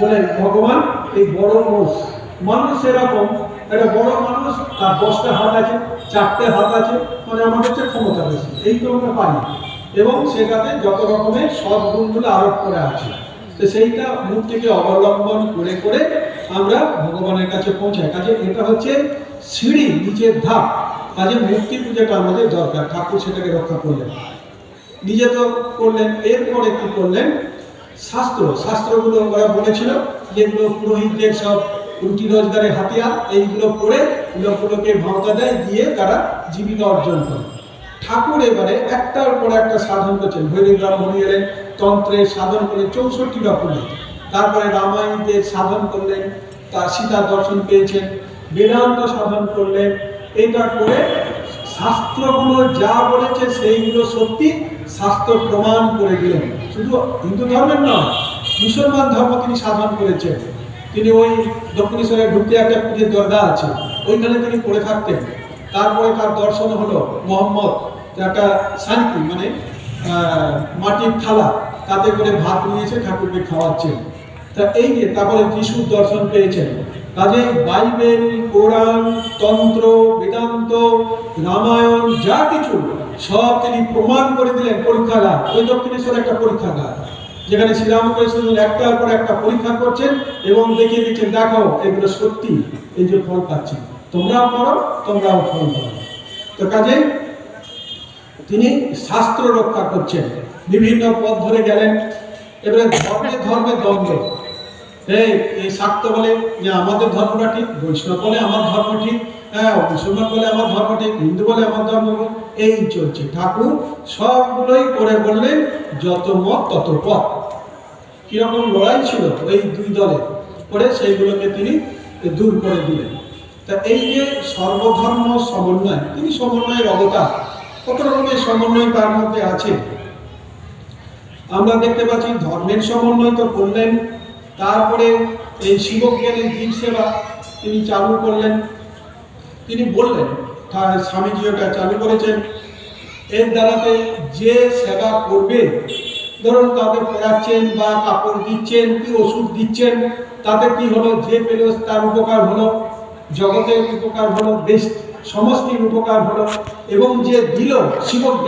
বলে, ভগবান, এই বড় মোষ মানুষ এরকম, একটা বড় মানুষ, তার দশটা হাত আছে, চারটে হাত আছে মানে আমাদের চেয়ে ক্ষমতা বেশি, এই তো আমরা পারি এবং সেটাতে যত রকমের সব গুণগুলো আরোপ করে আছে। তো সেইটা মূর্তিকে অবলম্বন করে করে আমরা ভগবানের কাছে পৌঁছাই। কাজে এটা হচ্ছে সিঁড়ি, নিচের ধাপ। কাজে মূর্তি পূজাটা আমাদের দরকার, ঠাকুর সেটাকে রক্ষা করলেন। নিজে তো করলেন, এরপরে কি করলেন? শাস্ত্র, শাস্ত্রগুলো ওরা বলেছিল যেগুলো পুরোহিতদের সব রুটি রোজগারের হাতিয়ার, এইগুলো করে লোকগুলোকে ভাওতা দেয়, দিয়ে তারা জীবিকা অর্জন করে। ঠাকুর এবারে একটার পর একটা সাধন করছেন। ভৈরব ব্রাহ্মণী এলেন তন্ত্রের সাধন করলেন চৌষট্টি রকমের তারপরে রামায়ণের সাধন করলেন তার সীতা দর্শন পেয়েছেন, বেদান্ত সাধন করলেন। এটা করে শাস্ত্রগুলো যা বলেছে সেইগুলো সত্যি শাস্ত্র প্রমাণ করে দিলেন। শুধু হিন্দু ধর্মের নয়, মুসলমান ধর্ম তিনি সাধন করেছেন। তিনি ওই দক্ষিণেশ্বরে ঢুকতে একটা পুজোর দরগা আছে, ওইখানে তিনি পড়ে থাকতেন। তারপরে তার দর্শন হলো মোহাম্মদ, একটা শান্তি মানে মাটির থালা, তাতে করে ভাত নিয়েছে ঠাকুরকে খাওয়াচ্ছেন। তা এই যে, তারপরে যিশুর দর্শন পেয়েছেন। কাজে বাইবেল, কোরআন, তন্ত্র, বেদান্ত, রামায়ণ, যা কিছু সব তিনি প্রমাণ করে দিলেন পরীক্ষাগার, ওই দক্ষিণেশ্বর একটা পরীক্ষাগার, যেখানে শ্রীরামকৃষ্ণ একটার পর একটা পরীক্ষা করছেন এবং দেখিয়ে দিচ্ছেন, দেখো, এগুলো সত্যি, এই যে ফল পাচ্ছি, তোমরাও করো তোমরাও ফল পাও। তো কাজে তিনি শাস্ত্র রক্ষা করছেন, বিভিন্ন পথ ধরে গেলেন, এবারে ধর্মে ধর্মে দ্বন্দ্ব। এই এই শাক্ত বলে যে আমাদের ধর্মটা ঠিক, বৈষ্ণব বলে আমার ধর্ম ঠিক হ্যাঁ মুসলমান বলে আমার ধর্ম ঠিক, হিন্দু বলে আমার ধর্ম। এই চলছে। ঠাকুর সবগুলোই করে বললেন, যত মত তত পথ। কীরকম লড়াই ছিল এই দুই দলে করে সেইগুলোকে তিনি দূর করে দিলেন। তা এই যে সর্বধর্ম সমন্বয়, তিনি সমন্বয়ের অবতার, কত রকমের সমন্বয় তার মধ্যে আছে? আমরা দেখতে পাচ্ছি ধর্মের সমন্বয় তো করলেন তারপরে এই শিবজ্ঞানের জীব সেবা তিনি চালু করলেন। তিনি বললেন স্বামীজি ওটা চালু করেছেন, এর দ্বারাতে যে সেবা করবে, ধরুন তাদের পড়াচ্ছেন বা কাপড় দিচ্ছেন, কি ওষুধ দিচ্ছেন, তাতে কি হলো, যে পেল তার উপকার হলো, জগতের উপকার হলো দেশ সমষ্টির উপকার হলো, এবং যে দিল শিব